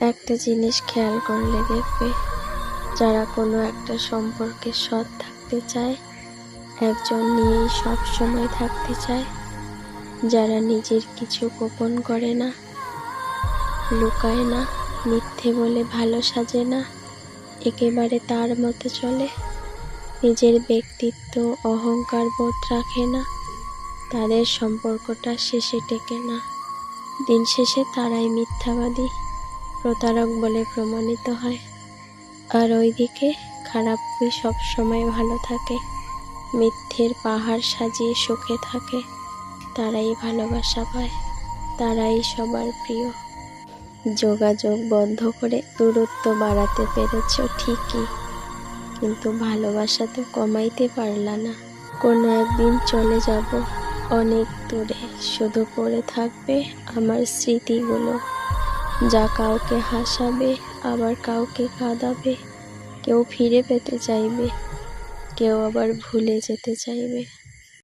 একটা জিনিস খেয়াল করলে দেখবে যারা কোনো একটা সম্পর্কে সৎ থাকতে চায়, একজন নিয়েই সব সময় থাকতে চায়। যারা নিজের কিছু গোপন করে না, লুকায় না, মিথ্যে বলে ভালো সাজে না, একেবারে তার মতো চলে, নিজের ব্যক্তিত্ব, অহংকার বোধ রাখে না, তাদের সম্পর্কটা শেষে টেকে না। দিন শেষে তারাই মিথ্যাবাদী। প্রতারক বলে প্রমাণিত হয়। আর ওইদিকে খারাপই সবসময় ভালো থাকে। মিথ্যের পাহাড় সাজিয়ে সুখে থাকে। তারাই ভালোবাসা পায়। তারাই সবার প্রিয়। যোগাযোগ বন্ধ করে দূরত্ব বাড়াতে পেরেছ ঠিকই। কিন্তু ভালোবাসা তো কমাইতে পারলা না। কোনো একদিন চলে যাব অনেক দূরে। শুধু পড়ে থাকবে আমার স্মৃতিগুলো। যা কাউকে হাসাবে, আবার কাউকে কাঁদাবে, কেউ ফিরে পেতে চাইবে, কেউ আবার ভুলে যেতে চাইবে।